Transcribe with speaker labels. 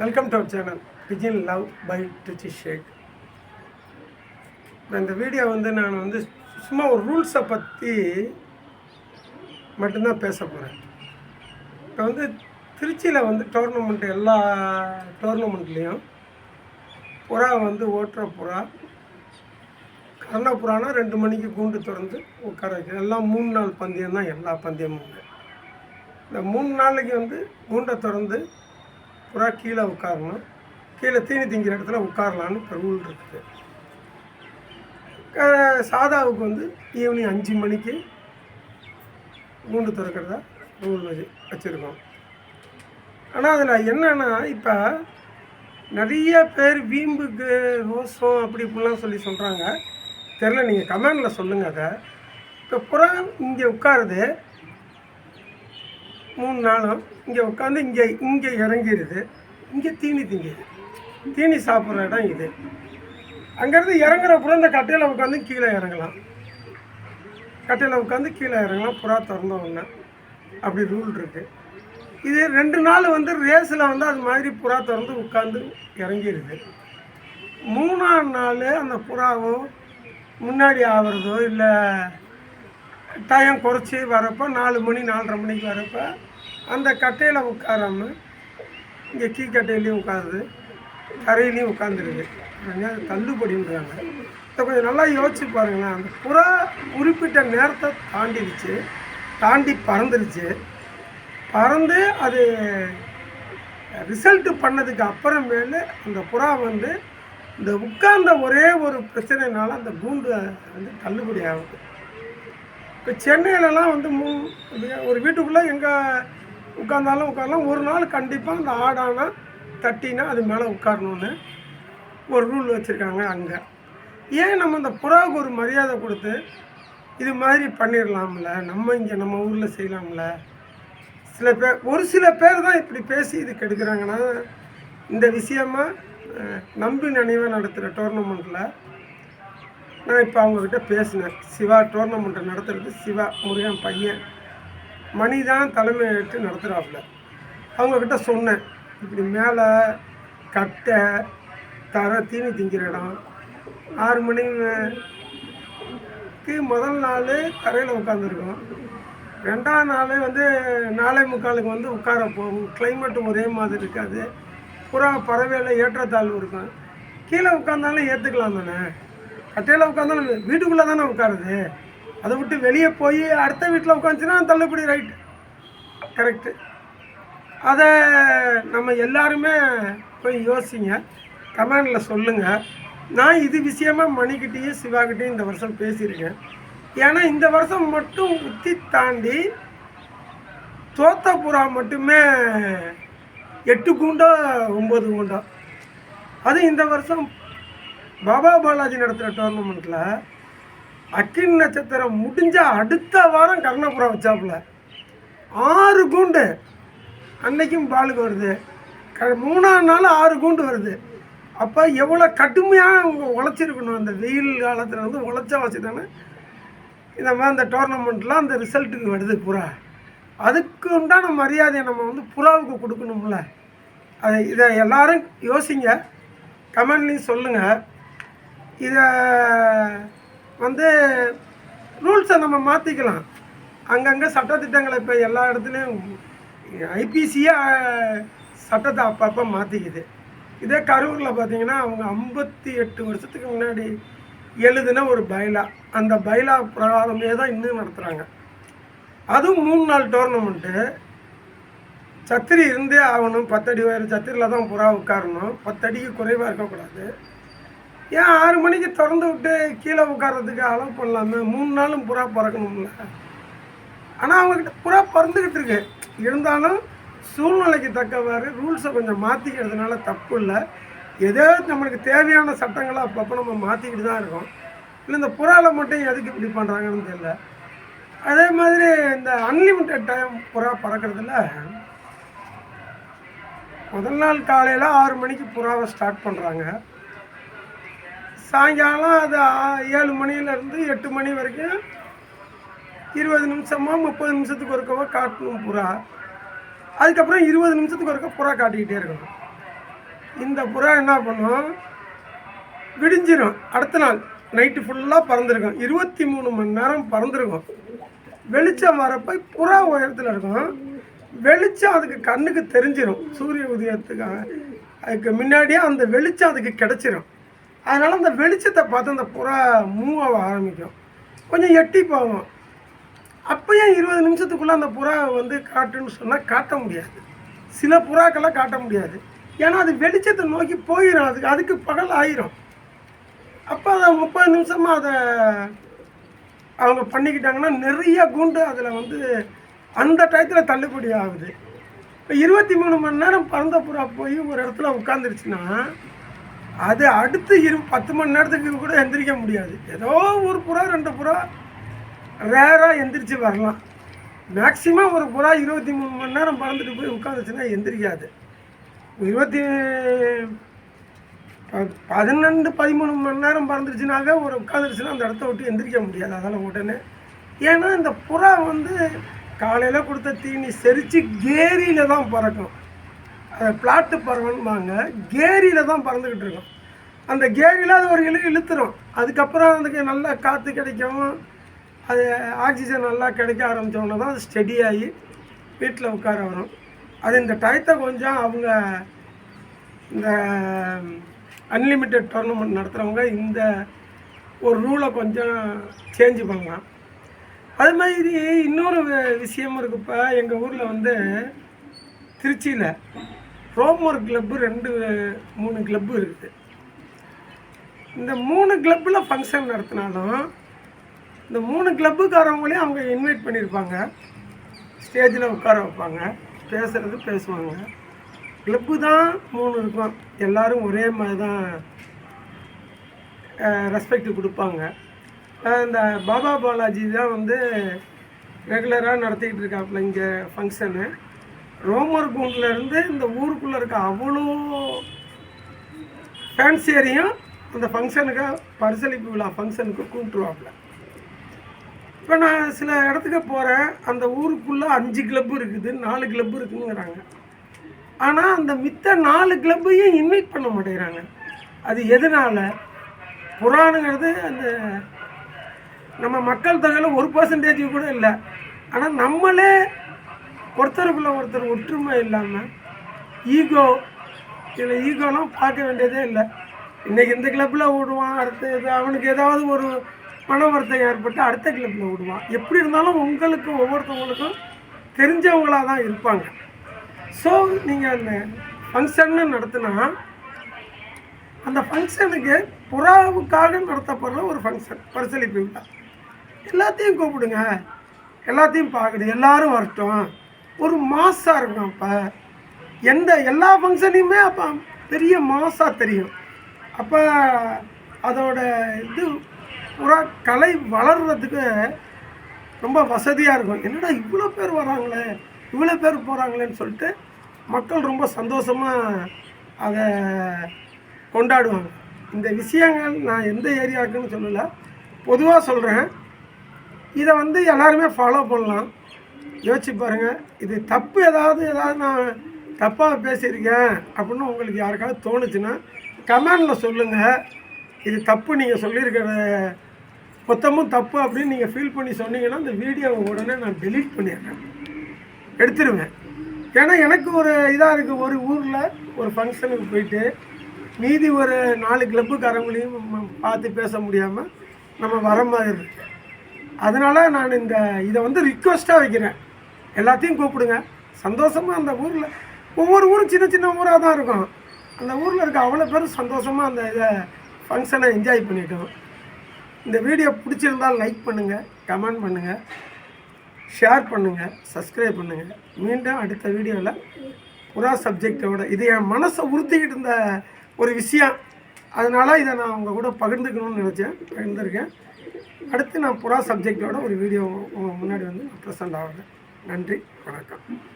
Speaker 1: Welcome to our channel pigeon love by Trichy Sheikh இப்போ இந்த video வந்து நான் வந்து சும்மா ஒரு ரூல்ஸை பற்றி மட்டும்தான் பேச போகிறேன் இப்போ வந்து திருச்சியில் வந்து டோர்னமெண்ட் எல்லா டோர்னமெண்ட்லேயும் புறா வந்து ஓட்டுற புறா கர்ண புறானா ரெண்டு மணிக்கு கூண்டு திறந்து உட்கார வைக்கிறது. எல்லாம் மூணு நாள் பந்தயம் தான் எல்லா பந்தயமும். இந்த மூணு நாளைக்கு வந்து கூண்டை திறந்து புறா கீழே உட்காரணும். கீழே தீனி திங்கிற இடத்துல உட்காரலான்னு ரூல் இருக்குது. சாதாவுக்கு வந்து ஈவினிங் அஞ்சு மணிக்கு கூண்டு திறக்கிறதா? ரூல் வச்சு வச்சுருக்கோம். ஆனால் அதில் என்னென்னா இப்போ நிறைய பேர் வீம்புக்கு ரோசம் அப்படி இப்படிலாம் சொல்லி சொல்கிறாங்க தெரில நீங்கள் கமெண்டில் சொல்லுங்கள் அதை. இப்போ புறா இங்கே உட்காருது மூணு நாளும் இங்கே உட்காந்து இங்கே இங்கே இறங்கிடுது இங்கே தீனி திங்குது. தீனி சாப்பிட்ற இடம் இது. அங்கேருந்து இறங்குற புறா இந்த கட்டையில் உட்காந்து கீழே இறங்கலாம். கட்டையில் உட்காந்து கீழே இறங்கலாம். புறா திறந்த உடனே அப்படி ரூல் இருக்குது இது ரெண்டு நாள் வந்து ரேஸில் வந்து அது மாதிரி புறா திறந்து உட்காந்து இறங்கிடுது மூணாம் நாள் அந்த புறாவோ முன்னாடி ஆகிறதோ இல்லை டைம் குறைச்சி வரப்போ நாலு மணி நாலரை மணிக்கு வரப்போ அந்த கட்டையில் உட்காராம இங்கே கீ கட்டையிலையும் உட்காருது கரையிலையும் உட்காந்துருது அது தள்ளுபடின்றாங்க இதை கொஞ்சம் நல்லா யோசிச்சு பாருங்களேன். அந்த புறா குறிப்பிட்ட நேரத்தை தாண்டிடுச்சு தாண்டி பறந்துருச்சு. பறந்து அது ரிசல்ட்டு பண்ணதுக்கு அப்புறமேலு அந்த புறா வந்து இந்த உட்கார்ந்த ஒரே ஒரு பிரச்சனைனால அந்த கூண்டு வந்து தள்ளுபடி ஆகுது. இப்போ சென்னையிலலாம் வந்து மூ ஒரு வீட்டுக்குள்ளே எங்கே உட்காந்தாலும் உட்காரலாம். ஒரு நாள் கண்டிப்பாக அந்த ஆடானா தட்டினா அது மேலே உட்காரணுன்னு ஒரு ரூல் வச்சுருக்காங்க அங்கே. ஏன் நம்ம இந்த புறாவுக்கு ஒரு மரியாதை கொடுத்து இது மாதிரி பண்ணிடலாம்ல நம்ம இங்கே நம்ம ஊரில் செய்யலாம்ல? சில பேர் ஒரு சில பேர் தான் இப்படி பேசி இது கெடுக்கிறாங்கன்னா இந்த விஷயமா நம்பி நினைவாக நடத்துகிற டோர்னமெண்ட்டில் நான் இப்போ அவங்கக்கிட்ட பேசினேன். சிவா டோர்னமெண்ட்டை நடத்துறது சிவா முருகன் பையன் மணி தான் தலைமை ஏற்று நடத்துகிறாப்புல அவங்கக்கிட்ட சொன்னேன். இப்படி மேலே கட்டை தர தீனி திங்கிற இடம். ஆறு மணிக்கு முதல் நாள் தரையில் உட்காந்துருக்கோம் ரெண்டாம் நாள் வந்து நாளை முக்காலுக்கு வந்து உட்கார போகும் கிளைமேட்டும் ஒரே மாதிரி இருக்காது. புறா பறவையில் ஏற்றத்தாழ்வு இருக்கும். கீழே உட்காந்தாலும் ஏற்றுக்கலாம் தானே? கட்டையில் உட்காந்தாலும் வீட்டுக்குள்ளே தானே உட்காருது? அதை விட்டு வெளியே போய் அடுத்த வீட்டில் உட்காந்துச்சுன்னா தள்ளுபடி ரைட்டு கரெக்டு அதை நம்ம எல்லாருமே போய் யோசிங்க. கமெண்டில் சொல்லுங்கள் நான் இது விஷயமாக மணிக்கிட்டேயும் சிவாகிட்டையும் இந்த வருஷம் பேசியிருக்கேன். ஏன்னா இந்த வருஷம் மட்டும் உத்தி தாண்டி தோத்தபுரா மட்டுமே எட்டு கூண்டோ ஒம்பது கூண்டோ. அது இந்த வருஷம் பாபா பாலாஜி நடத்துகிற டோர்னமெண்ட்டில் அக்கின் நட்சத்திரம் முடிஞ்ச அடுத்த வாரம் கர்ணபுரம் வச்சாப்புல. ஆறு கூண்டு. அன்னைக்கும் பாலுக்கு வருது. க மூணாம் நாள் ஆறு கூண்டு வருது. அப்போ எவ்வளோ கடுமையாக அவங்க உழைச்சிருக்கணும். அந்த வெயில் காலத்தில் வந்து உழைச்சா வச்சு தானே இந்த மாதிரி அந்த டோர்னமெண்ட்லாம் அந்த ரிசல்ட்டுக்கு வருது புறா அதுக்கு உண்டான மரியாதையை நம்ம வந்து புறாவுக்கு கொடுக்கணும்ல. அதை இதை எல்லாரும் யோசிங்க. கமெண்ட்லேயும் சொல்லுங்கள் இதை வந்து ரூல்ஸை நம்ம மாற்றிக்கலாம் அங்கங்கே சட்டத்திட்டங்களை இப்போ எல்லா இடத்துலையும் ஐபிசியே சட்டத்தை அப்பப்போ மாற்றிக்குது இதே கரூரில் பார்த்தீங்கன்னா அவங்க ஐம்பத்தி எட்டு வருஷத்துக்கு முன்னாடி எழுதின ஒரு பைலா. அந்த பைலா பிரகாரமே தான் இன்னும் நடத்துகிறாங்க அதுவும் மூணு நாள் டோர்னமெண்ட்டு சத்திரி இருந்தே ஆகணும். பத்தடி உயரம் சத்திரியில் தான் புறா உட்காரணும். பத்தடிக்கு குறைவாக இருக்கக்கூடாது. ஏன் ஆறு மணிக்கு திறந்து விட்டு கீழே உட்கார்றதுக்கு அலோவ் பண்ணலாமே? மூணு நாளும் புறா பறக்கணும்ல. ஆனால் அவங்கக்கிட்ட புறா பறந்துக்கிட்டு இருக்கு. இருந்தாலும் சூழ்நிலைக்கு தக்கவாறு ரூல்ஸை கொஞ்சம் மாற்றிக்கிறதுனால தப்பு இல்லை. ஏதோ நம்மளுக்கு தேவையான சட்டங்களை அப்பப்போ நம்ம மாற்றிக்கிட்டு தான் இருக்கோம். இல்லை இந்த புறாவில் மட்டும் எதுக்கு இப்படி பண்ணுறாங்கன்னு தெரியல. அதே மாதிரி இந்த அன்லிமிட்டெட் டைம் புறா பறக்கிறதுல முதல் நாள் காலையில் ஆறு மணிக்கு புறாவை ஸ்டார்ட் பண்ணுறாங்க சாயங்காலம் அது ஏழு மணியிலேருந்து எட்டு மணி வரைக்கும் இருபது நிமிஷமோ முப்பது நிமிஷத்துக்கு ஒருக்கவோ காட்டணும் புறா. அதுக்கப்புறம் இருபது நிமிஷத்துக்கு ஒருக்க புறா காட்டிக்கிட்டே இருக்கணும். இந்த புறா என்ன பண்ணும்? விடிஞ்சிரும். அடுத்த நாள் நைட்டு ஃபுல்லாக பறந்துருக்கும். இருபத்தி மூணு மணி நேரம் பறந்துருக்கும். வெளிச்சம் வரப்போ புறா உயரத்தில் இருக்கும். வெளிச்சம் அதுக்கு கண்ணுக்கு தெரிஞ்சிடும் சூரிய உதயத்துக்காக அதுக்கு முன்னாடியே அந்த வெளிச்சம் அதுக்கு கிடச்சிரும். அதனால் அந்த வெளிச்சத்தை பார்த்து அந்த புறா மூவ் ஆக ஆரம்பிக்கும். கொஞ்சம் எட்டி போகும் அப்பயும் இருபது நிமிஷத்துக்குள்ளே அந்த புறா வந்து காட்டுன்னு சொன்னால் காட்ட முடியாது. சில புறாக்கெல்லாம் காட்ட முடியாது. ஏன்னா அது வெளிச்சத்தை நோக்கி போயிடும் அதுக்கு அதுக்கு பகல் ஆயிரும். அப்போ அதை முப்பது நிமிஷமாக அதை அவங்க பண்ணிக்கிட்டாங்கன்னா நிறைய குண்டு அதில் வந்து அந்த டயத்தில் தள்ளுபடி ஆகுது. இப்போ இருபத்தி மூணு மணி நேரம் பறந்த புறா போய் ஒரு இடத்துல உட்காந்துருச்சுன்னா அது அடுத்து இரு பத்து மணி நேரத்துக்கு கூட எந்திரிக்க முடியாது. ஏதோ ஒரு புறா ரெண்டு புறா ரேராக எந்திரிச்சு வரலாம். மேக்சிமம் ஒரு புறா இருபத்தி மூணு மணி நேரம் பறந்துட்டு போய் உட்காந்துச்சுன்னா எந்திரிக்காது. இருபத்தி ப- பதிமூணு மணி நேரம் பறந்துருச்சுனாக்க ஒரு உட்காந்துருச்சுன்னா அந்த இடத்த விட்டு எந்திரிக்க முடியாது. அதெல்லாம் உடனே. ஏன்னா இந்த புறா வந்து காலையில் கொடுத்த தீனி செரித்து கேரியில் தான் பறக்கும். அதை பிளாட்டு பறவைன்பாங்க கேரியில் தான் பறந்துக்கிட்டு இருக்கோம். அந்த கேரியில் அது ஒரு இழு இழுத்துரும். அதுக்கப்புறம் அதுக்கு நல்லா காற்று கிடைக்கும். அது ஆக்சிஜன் நல்லா கிடைக்க ஆரம்பித்தோன்னே தான் அது ஸ்டெடியாகி வீட்டில் உட்கார வரும். அது இந்த டயத்தை கொஞ்சம் அவங்க இந்த அன்லிமிட்டெட் டோர்னமெண்ட் நடத்துகிறவங்க இந்த ஒரு ரூலை கொஞ்சம் சேஞ்ச் பண்ணலாம். அது மாதிரி இன்னொரு விஷயம் இருக்குப்பா எங்கள் ஊரில் வந்து திருச்சியில் ரோமர் கிளப்பு ரெண்டு மூணு கிளப்பு இருக்குது. இந்த மூணு கிளப்பில் ஃபங்க்ஷன் நடத்தினாலும் இந்த மூணு கிளப்புக்காரவங்களையும் அவங்க இன்வைட் பண்ணியிருப்பாங்க. ஸ்டேஜில் உட்கார வைப்பாங்க. பேசுகிறது பேசுவாங்க. கிளப்பு தான் மூணு இருக்கும். எல்லாரும் ஒரே மாதிரி தான் ரெஸ்பெக்ட் கொடுப்பாங்க. இந்த பாபா பாலாஜி தான் வந்து ரெகுலராக நடத்திக்கிட்டு இருக்காப்புல இங்கே ஃபங்க்ஷனு ரோமர் கூண்டில் இருந்து இந்த ஊருக்குள்ளே இருக்க அவ்வளோ ஃபேன்சியரையும் அந்த ஃபங்க்ஷனுக்கு பரிசளிப்பு விழா ஃபங்க்ஷனுக்கு கூப்பிட்டுருவாப்புல. இப்போ நான் சில இடத்துக்கு போகிறேன் அந்த ஊருக்குள்ளே அஞ்சு கிளப்பு இருக்குது நாலு கிளப்பு இருக்குங்கிறாங்க. ஆனால் அந்த மித்த நாலு கிளப்பையும் இன்வைட் பண்ண மாட்டேங்கிறாங்க. அது எதனால்? புராணுங்கிறது அந்த நம்ம மக்கள் தொகையில் ஒரு பர்சன்டேஜ் கூட இல்லை. ஆனால் நம்மளே ஒருத்தருக்குள்ள ஒருத்தர் ஒற்றுமை இல்லாமல் ஈகோ இதில் ஈகோலாம் பார்க்க வேண்டியதே இல்லை. இன்றைக்கி இந்த கிளப்பில் விடுவான் அடுத்த இது அவனுக்கு ஏதாவது ஒரு மன வருத்தம் ஏற்பட்டு அடுத்த கிளப்பில் விடுவான் எப்படி இருந்தாலும் உங்களுக்கும் ஒவ்வொருத்தவங்களுக்கும் தெரிஞ்சவங்களாக தான் இருப்பாங்க. ஸோ நீங்கள் அந்த ஃபங்க்ஷன்னு நடத்தினா அந்த ஃபங்க்ஷனுக்கு புறாவுக்காக நடத்தப்படுற ஒரு ஃபங்க்ஷன் பரிசளிப்பு விழா. எல்லாத்தையும் கூப்பிடுங்க. எல்லாத்தையும் பார்க்குது எல்லாரும் வரட்டும். ஒரு மாஸாக இருக்கும் அப்போ. எந்த எல்லா ஃபங்க்ஷனையுமே அப்போ பெரிய மாஸாக தெரியும். அப்போ அதோட இது பூரா கலை வளர்கிறதுக்கு ரொம்ப வசதியாக இருக்கும். என்னடா இவ்வளோ பேர் வராங்களே இவ்வளோ பேர் போகிறாங்களேன்னு சொல்லிட்டு மக்கள் ரொம்ப சந்தோஷமாக அதை கொண்டாடுவாங்க. இந்த விஷயங்கள் நான் எந்த ஏரியாவுக்குன்னு சொல்லலை. பொதுவாக சொல்கிறேன் இதை வந்து எல்லாருமே ஃபாலோ பண்ணலாம். யோசிச்சு பாருங்கள் இது தப்பு ஏதாவது ஏதாவது நான் தப்பாக பேசியிருக்கேன் அப்படின்னு உங்களுக்கு யாருக்காவது தோணுச்சுன்னா கமெண்டில் சொல்லுங்கள் இது தப்பு நீங்கள் சொல்லியிருக்கிற மொத்தமும் தப்பு அப்படின்னு நீங்கள் ஃபீல் பண்ணி சொன்னீங்கன்னா இந்த வீடியோவை உடனே நான் டெலீட் பண்ணிடுறேன். எடுத்துருவேன் ஏன்னா எனக்கு ஒரு இதாக இருக்குது ஒரு ஊரில் ஒரு ஃபங்க்ஷனுக்கு போயிட்டு மீதி ஒரு நாலு கிளப்புக்காரங்களையும் பார்த்து பேச முடியாமல் நம்ம வர மாதிரி இருக்கு. அதனால் நான் இந்த இதை வந்து ரிக்வஸ்ட்டாக வைக்கிறேன். எல்லாத்தையும் கூப்பிடுங்க. சந்தோஷமாக அந்த ஊரில் ஒவ்வொரு ஊரும் சின்ன சின்ன ஊராக தான் இருக்கும். அந்த ஊரில் இருக்க அவ்வளோ பேரும் சந்தோஷமாக அந்த இதை ஃபங்க்ஷனை என்ஜாய் பண்ணிட்டோம். இந்த வீடியோ பிடிச்சிருந்தால் லைக் பண்ணுங்கள் கமெண்ட் பண்ணுங்கள் ஷேர் பண்ணுங்கள் சப்ஸ்கிரைப் பண்ணுங்கள் மீண்டும் அடுத்த வீடியோவில் புறா சப்ஜெக்டோட இது என் மனசை உறுத்திக்கிட்டு இருந்த ஒரு விஷயம். அதனால் இதை நான் உங்கள் கூட பகிர்ந்துக்கணும்னு நினச்சேன் பகிர்ந்துருக்கேன். அடுத்து நான் புறா சப்ஜெக்டோட ஒரு வீடியோ முன்னாடி வந்து நான் ப்ரெசென்ட் ஆகிறேன். நன்றி வணக்கம்.